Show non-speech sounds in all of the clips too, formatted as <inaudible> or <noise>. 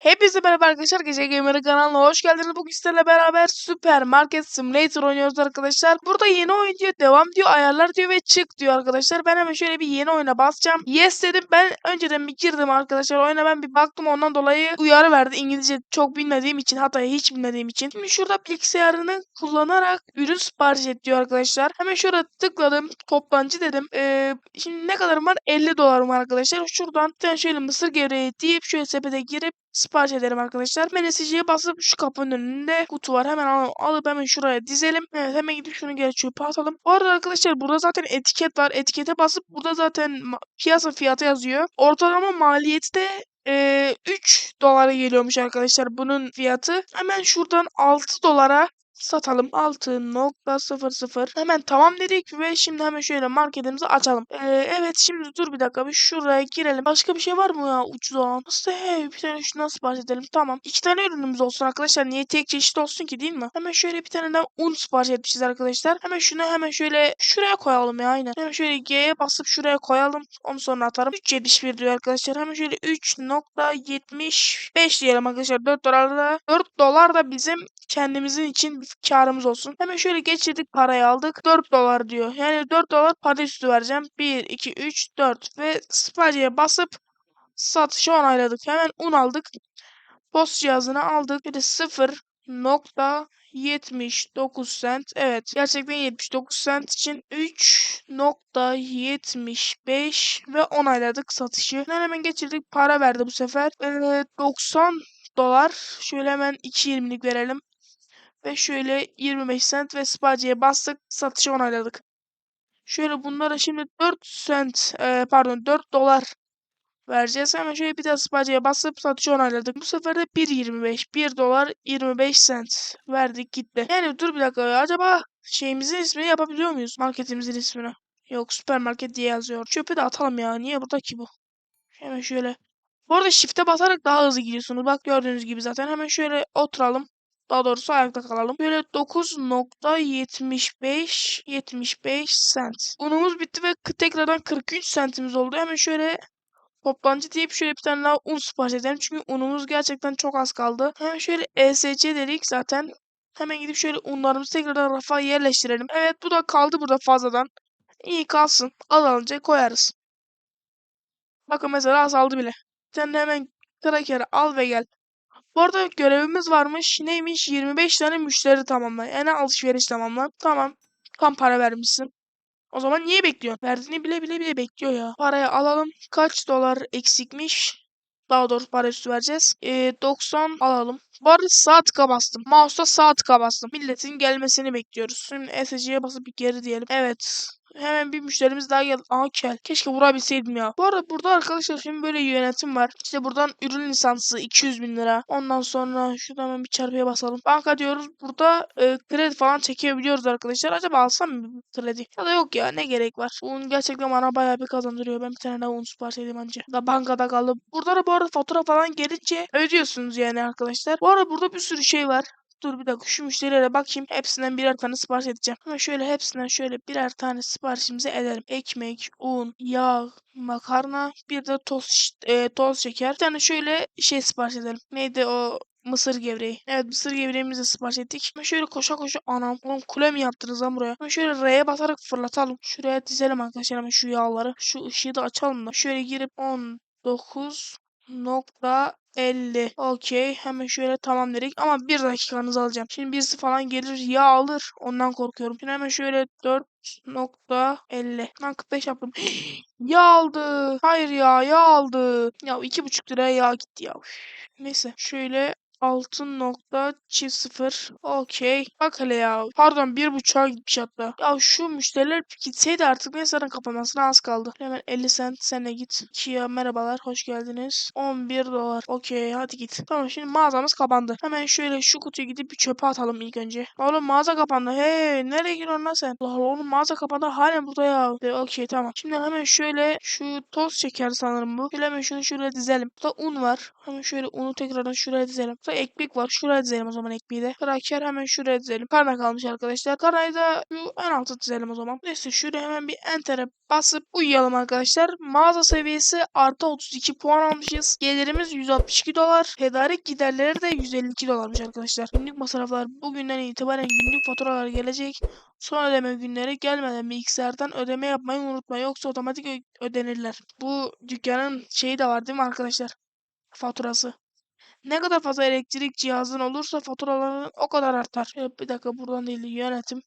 Hepinize merhaba arkadaşlar. Gece Gamer'ı kanalına hoş geldiniz. Bugün sizlerle beraber Supermarket Simulator oynuyoruz arkadaşlar. Burada yeni oyun diyor, devam diyor, ayarlar diyor ve çık diyor arkadaşlar. Ben hemen şöyle bir yeni oyuna basacağım. Yes dedim. Ben önceden bir girdim arkadaşlar. Oyuna ben bir baktım ondan dolayı uyarı verdi. İngilizce çok bilmediğim için hatta hiç bilmediğim için. Şimdi şurada bilgisayarını kullanarak ürün sipariş et diyor arkadaşlar. Hemen şurada tıkladım. Toptancı dedim. Ee, şimdi ne kadarım var? 50 dolarım arkadaşlar. Şuradan şöyle mısır gevreği deyip şöyle sepete girip sipariş ederim arkadaşlar. Menüsücüye basıp şu kapının önünde kutu var. Hemen al- alıp hemen şuraya dizelim. Evet hemen gidip şunu geri çöpe atalım. Bu arada arkadaşlar burada zaten etiket var. Etikete basıp burada zaten piyasa fiyatı yazıyor. Ortalama maliyeti de eee, 3 dolara geliyormuş arkadaşlar bunun fiyatı. Hemen şuradan 6 dolara satalım. 6.00 hemen tamam dedik ve şimdi hemen şöyle marketimizi açalım. Ee, evet şimdi dur bir dakika bir şuraya girelim. Başka bir şey var mı ya ucuz olan? Aslında hey bir tane şundan sipariş edelim. Tamam. İki tane ürünümüz olsun arkadaşlar. Niye tek çeşit olsun ki değil mi? Hemen şöyle bir tane de un sipariş etmişiz arkadaşlar. Hemen şunu hemen şöyle şuraya koyalım ya aynen. Hemen şöyle G'ye basıp şuraya koyalım. Onu sonra atarım. 3.71 diyor arkadaşlar. Hemen şöyle 3.75 diyelim arkadaşlar. 4 dolar da 4 dolar da bizim kendimizin için bir karımız olsun. Hemen şöyle geçirdik parayı aldık. 4 dolar diyor. Yani 4 dolar para üstü vereceğim. 1, 2, 3, 4 ve siparişe basıp satışı onayladık. Hemen un aldık. Post cihazını aldık. Bir de 0.79 cent. Evet gerçekten 79 cent için 3.75 ve onayladık satışı. Hemen geçirdik. Para verdi bu sefer. Ee, 90 dolar. Şöyle hemen 2.20'lik verelim. Ve şöyle 25 cent ve siparişe bastık. Satışı onayladık. Şöyle bunlara şimdi 4 cent e, pardon 4 dolar vereceğiz. Hemen şöyle bir daha siparişe basıp satışı onayladık. Bu sefer de 1.25 1 dolar 25 cent verdik gitti. Yani dur bir dakika. Acaba şeyimizin ismini yapabiliyor muyuz? Marketimizin ismini. Yok süpermarket diye yazıyor. Çöpü de atalım ya. Niye burada ki bu? Hemen şöyle. Bu arada shift'e basarak daha hızlı gidiyorsunuz. Bak gördüğünüz gibi zaten. Hemen şöyle oturalım. Daha doğrusu ayakta kalalım. Böyle 9.75 75 cent. Unumuz bitti ve tekrardan 43 centimiz oldu. Hemen şöyle toptancı deyip şöyle bir tane daha un sipariş edelim. Çünkü unumuz gerçekten çok az kaldı. Hemen şöyle ESC dedik zaten. Hemen gidip şöyle unlarımızı tekrardan rafa yerleştirelim. Evet bu da kaldı burada fazladan. İyi kalsın. Azalınca koyarız. Bakın mesela azaldı bile. Sen de hemen krakeri al ve gel. Bu arada görevimiz varmış. Neymiş? 25 tane müşteri tamamla. Yani alışveriş tamamla. Tamam. Tam para vermişsin. O zaman niye bekliyorsun? Verdiğini bile bile bile bekliyor ya. Parayı alalım. Kaç dolar eksikmiş? Daha doğrusu para üstü vereceğiz. Ee, 90 alalım. Bu arada sağ tıka bastım. Mouse'da sağ tıka bastım. Milletin gelmesini bekliyoruz. Şimdi SC'ye basıp geri diyelim. Evet. Hemen bir müşterimiz daha geldi. Aa kel. Keşke vurabilseydim ya. Bu arada burada arkadaşlar şimdi böyle yönetim var. İşte buradan ürün lisansı 200 bin lira. Ondan sonra şuradan hemen bir çarpıya basalım. Banka diyoruz. Burada e, kredi falan çekebiliyoruz arkadaşlar. Acaba alsam mı kredi? Ya da yok ya ne gerek var. Un gerçekten bana bayağı bir kazandırıyor. Ben bir tane daha un sipariş edeyim anca. Da bankada kaldı. Burada da bu arada fatura falan gelince ödüyorsunuz yani arkadaşlar. Bu arada burada bir sürü şey var. Dur bir dakika şu müşterilere bakayım. Hepsinden birer tane sipariş edeceğim. Ama şöyle hepsinden şöyle birer tane siparişimizi edelim. Ekmek, un, yağ, makarna, bir de toz, e, toz şeker. Bir tane şöyle şey sipariş edelim. Neydi o Mısır gevreği. Evet mısır gevreğimizi sipariş ettik. Ama şöyle koşa koşa anam. Oğlum kule mi yaptınız lan buraya? Ama şöyle R'ye basarak fırlatalım. Şuraya dizelim arkadaşlar hemen şu yağları. Şu ışığı da açalım da. Şöyle girip 19 nokta 50. Okey. Hemen şöyle tamam dedik. Ama bir dakikanızı alacağım. Şimdi birisi falan gelir yağ alır. Ondan korkuyorum. Şimdi hemen şöyle 4.50. Ben 45 yaptım. <gasps> yağ aldı. Hayır ya yağ aldı. Ya 2.5 liraya yağ gitti ya. Neyse. Şöyle 6.0 Okey. Bak hele ya. Pardon bir buçuğa gitmiş hatta. Ya şu müşteriler gitseydi artık Neyse'nin kapanmasına az kaldı. Hemen 50 cent sen de git. Kia merhabalar hoş geldiniz. 11 dolar. Okey hadi git. Tamam şimdi mağazamız kapandı. Hemen şöyle şu kutuyu gidip bir çöpe atalım ilk önce. Oğlum mağaza kapandı. Hey nereye gidiyorsun lan sen? Allah Allah oğlum mağaza kapandı halen burada ya. De, Okey tamam. Şimdi hemen şöyle şu toz şeker sanırım bu. Şöyle hemen şunu şuraya dizelim. Burada un var. Hemen şöyle unu tekrardan şuraya dizelim. Burada ekmek var. Şuraya dizelim o zaman ekmeği de. Kraker hemen şuraya dizelim. Karna kalmış arkadaşlar. Karnayı da şu en alta dizelim o zaman. Neyse şuraya hemen bir enter'e basıp uyuyalım arkadaşlar. Mağaza seviyesi artı 32 puan almışız. Gelirimiz 162 dolar. Tedarik giderleri de 152 dolarmış arkadaşlar. Günlük masraflar bugünden itibaren günlük faturalar gelecek. Son ödeme günleri gelmeden bilgisayardan ödeme yapmayı unutma yoksa otomatik ödenirler. Bu dükkanın şeyi de var değil mi arkadaşlar? Faturası. Ne kadar fazla elektrik cihazın olursa faturaların o kadar artar. Şöyle bir dakika buradan değil yönetim.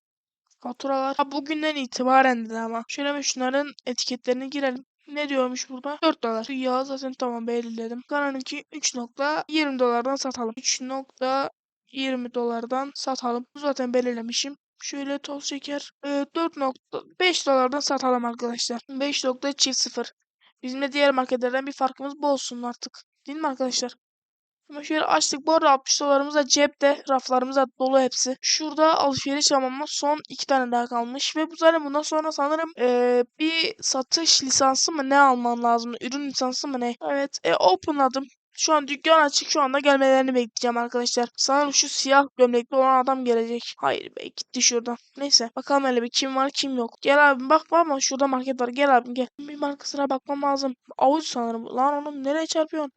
Faturalar. Ha, bugünden itibaren dedi ama. Şöyle bir şunların etiketlerini girelim. Ne diyormuş burada? 4 dolar. Şu zaten tamam belirledim. Kanalınki 3.20 dolardan satalım. 3.20 dolardan satalım. Zaten belirlemişim. Şöyle toz şeker e, 4.5 dolardan satalım arkadaşlar. 5 nokta çift sıfır. Bizimle diğer marketlerden bir farkımız bu olsun artık. Değil mi arkadaşlar? Ama şöyle açtık. Bu arada 60 dolarımız da cepte. Raflarımız da dolu hepsi. Şurada alışveriş yapmamız son iki tane daha kalmış. Ve bu zaten bundan sonra sanırım eee, bir satış lisansı mı ne almam lazım? Ürün lisansı mı ne? Evet. E, openladım. Şu an dükkan açık. Şu anda gelmelerini bekleyeceğim arkadaşlar. Sanırım şu siyah gömlekli olan adam gelecek. Hayır be gitti şuradan. Neyse. Bakalım hele bir kim var kim yok. Gel abim bak ama şurada market var. Gel abim gel. Bir markasına bakmam lazım. Avuç sanırım. Lan oğlum nereye çarpıyorsun?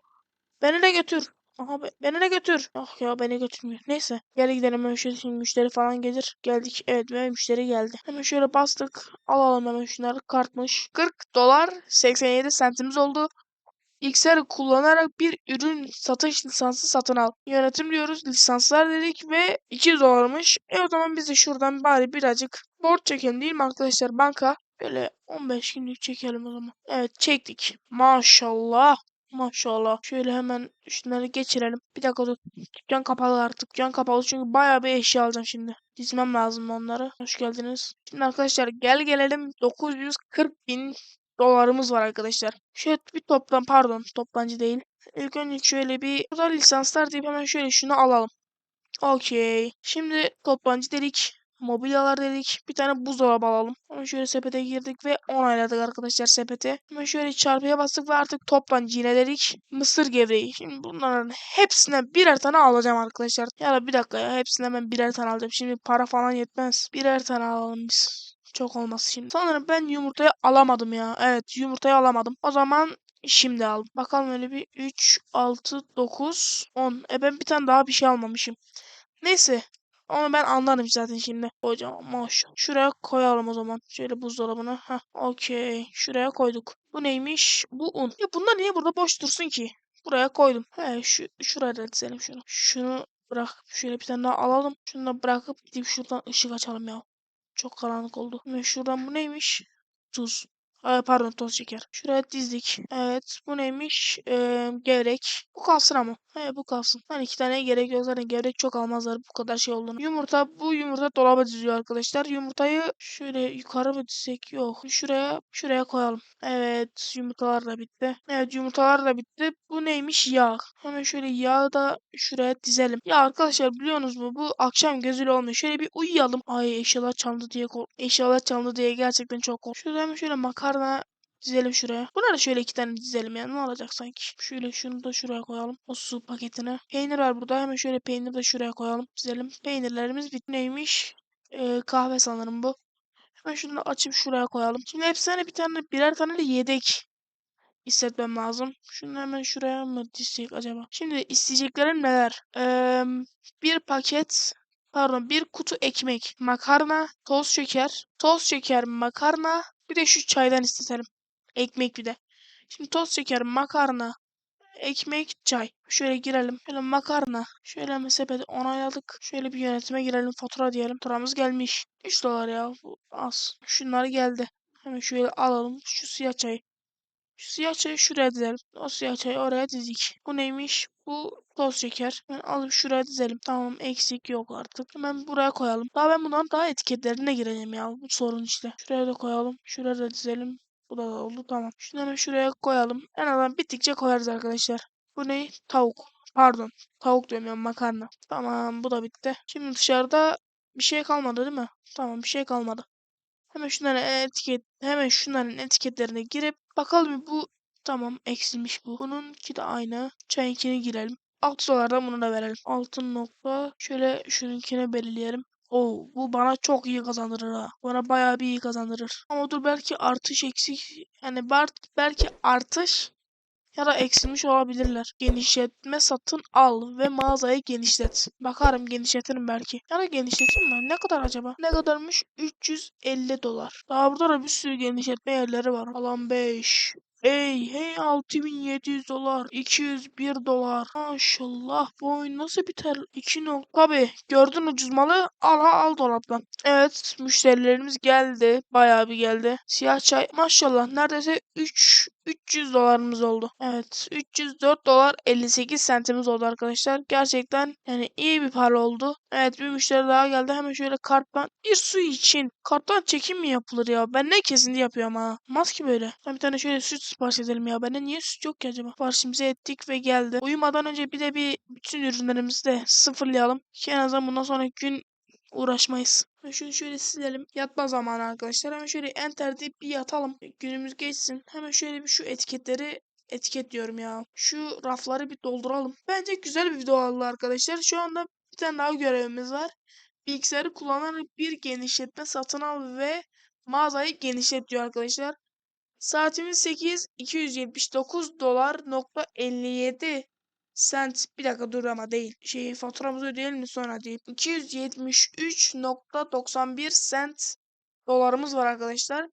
Beni de götür. Aha be- beni de götür. Ah ya beni götürmüyor. Neyse. Gel gidelim hemen şöyle şimdi müşteri falan gelir. Geldik. Evet ve müşteri geldi. Hemen şöyle bastık. Alalım hemen şunları. Kartmış. 40 dolar 87 sentimiz oldu. X'leri kullanarak bir ürün satış lisansı satın al. Yönetim diyoruz. Lisanslar dedik ve 200 dolarmış. E o zaman biz de şuradan bari birazcık borç çekelim değil mi arkadaşlar? Banka. Böyle 15 günlük çekelim o zaman. Evet çektik. Maşallah. Maşallah. Şöyle hemen şunları geçirelim. Bir dakika dur. Dükkan kapalı artık. Dükkan kapalı çünkü bayağı bir eşya alacağım şimdi. Dizmem lazım onları. Hoş geldiniz. Şimdi arkadaşlar gel gelelim 940 bin dolarımız var arkadaşlar. Şöyle bir toplam pardon toplancı değil. İlk önce şöyle bir burada lisanslar deyip hemen şöyle şunu alalım. Okey. Şimdi toplancı dedik. Mobilyalar dedik. Bir tane buzdolabı alalım. Hemen şöyle sepete girdik ve onayladık arkadaşlar sepeti. Hemen şöyle çarpıya bastık ve artık yine dedik. Mısır gevreği. Şimdi bunların hepsine birer tane alacağım arkadaşlar. Ya da bir dakika ya hepsine ben birer tane alacağım. Şimdi para falan yetmez. Birer tane alalım biz. Çok olmaz şimdi. Sanırım ben yumurtayı alamadım ya. Evet yumurtayı alamadım. O zaman şimdi aldım. Bakalım öyle bir 3, 6, 9, 10. E ben bir tane daha bir şey almamışım. Neyse. Onu ben anlarım zaten şimdi. Hocam maşallah. Şuraya koyalım o zaman. Şöyle buzdolabına. Heh. Okey. Şuraya koyduk. Bu neymiş? Bu un. Ya bunlar niye burada boş dursun ki? Buraya koydum. He şu şuraya da dizelim şunu. Şunu bırak. Şöyle bir tane daha alalım. Şunu da bırakıp gidip şuradan ışık açalım ya. Çok karanlık oldu. Şuradan bu neymiş? Tuz. Ay, pardon toz şeker. Şuraya dizdik. Evet. Bu neymiş? Ee, gevrek. Bu kalsın ama. He bu kalsın. Hani iki tane gerek yok. Zaten gevrek çok almazlar bu kadar şey olduğunu. Yumurta. Bu yumurta dolaba diziyor arkadaşlar. Yumurtayı şöyle yukarı mı dizsek? Yok. Şuraya şuraya koyalım. Evet. Yumurtalar da bitti. Evet yumurtalar da bitti. Bu neymiş? Yağ. Hemen şöyle yağı da şuraya dizelim. Ya arkadaşlar biliyorsunuz mu? Bu akşam gözüyle olmuyor. Şöyle bir uyuyalım. Ay eşyalar çalındı diye kork. Eşyalar çalındı diye gerçekten çok kork. Şurada hemen şöyle makarna dizelim şuraya. Bunları şöyle iki tane dizelim yani ne olacak sanki. Şöyle şunu da şuraya koyalım. O su paketine. Peynir var burada. Hemen şöyle peynir de şuraya koyalım. Dizelim. Peynirlerimiz bit neymiş? Ee, kahve sanırım bu. Hemen şunu da açıp şuraya koyalım. Şimdi hepsine bir tane birer tane de yedek hissetmem lazım. Şunu hemen şuraya mı dizsek acaba? Şimdi isteyeceklerim neler? Ee, bir paket pardon bir kutu ekmek, makarna, toz şeker, toz şeker, makarna, bir de şu çaydan isteselim. Ekmek bir de. Şimdi toz şeker, makarna, ekmek, çay. Şöyle girelim. Şöyle makarna. Şöyle hemen sepeti onayladık. Şöyle bir yönetime girelim. Fatura diyelim. Faturamız gelmiş. 3 dolar ya. Bu az. Şunlar geldi. Hemen şöyle alalım. Şu siyah çayı. Siyah çayı şuraya dizelim. O siyah çayı oraya dizdik. Bu neymiş? Bu toz şeker. Ben alıp şuraya dizelim. Tamam eksik yok artık. Hemen buraya koyalım. Daha ben bundan daha etiketlerine gireceğim ya. Bu sorun işte. Şuraya da koyalım. Şuraya da dizelim. Bu da oldu tamam. Hemen şuraya koyalım. En azından bittikçe koyarız arkadaşlar. Bu ne? Tavuk. Pardon. Tavuk diyorum makarna. Tamam bu da bitti. Şimdi dışarıda bir şey kalmadı değil mi? Tamam bir şey kalmadı. Hemen şunların etiket hemen şunların etiketlerine girip bakalım bu tamam eksilmiş bu. Bununki de aynı. Çayınkine girelim. 6 dolardan bunu da verelim. Altın nokta. Şöyle şununkine belirleyelim. Oo, bu bana çok iyi kazandırır ha. Bana bayağı bir iyi kazandırır. Ama dur belki artış eksik. Yani belki artış ya da eksilmiş olabilirler. Genişletme satın al ve mağazayı genişlet. Bakarım genişletirim belki. Ya da genişleteyim mi? Ne kadar acaba? Ne kadarmış? 350 dolar. Daha burada da bir sürü genişletme yerleri var. Alan 5. Ey hey 6700 dolar 201 dolar maşallah bu oyun nasıl biter 2 nokta tabi gördün ucuz malı al al dolaptan evet müşterilerimiz geldi bayağı bir geldi siyah çay maşallah neredeyse 3 300 dolarımız oldu. Evet 304 dolar 58 sentimiz oldu arkadaşlar. Gerçekten yani iyi bir para oldu. Evet bir müşteri daha geldi. Hemen şöyle karttan bir su için. Karttan çekim mi yapılır ya? Ben ne kesinti yapıyorum ha. Olmaz ki böyle. Ben bir tane şöyle süt sipariş edelim ya. Bende niye süt yok ki acaba? Siparişimizi ettik ve geldi. Uyumadan önce bir de bir bütün ürünlerimizi de sıfırlayalım. Ki en azından bundan sonra gün uğraşmayız. Şunu şöyle silelim. Yatma zamanı arkadaşlar. Hemen şöyle enter deyip bir yatalım. Günümüz geçsin. Hemen şöyle bir şu etiketleri etiket diyorum ya. Şu rafları bir dolduralım. Bence güzel bir video oldu arkadaşlar. Şu anda bir tane daha görevimiz var. Bilgisayarı kullanarak bir genişletme satın al ve mağazayı genişlet diyor arkadaşlar. Saatimiz 8 279 dolar nokta 57 Sent bir dakika dur ama değil. Şey faturamızı ödeyelim mi sonra değil. 273.91 sent dolarımız var arkadaşlar.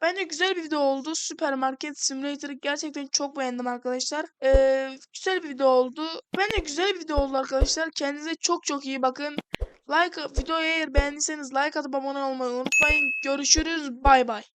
Bence güzel bir video oldu. Süpermarket Simulator'ı gerçekten çok beğendim arkadaşlar. Ee, güzel bir video oldu. Bence güzel bir video oldu arkadaşlar. Kendinize çok çok iyi bakın. Like videoyu eğer beğendiyseniz like atıp abone olmayı unutmayın. Görüşürüz. Bay bay.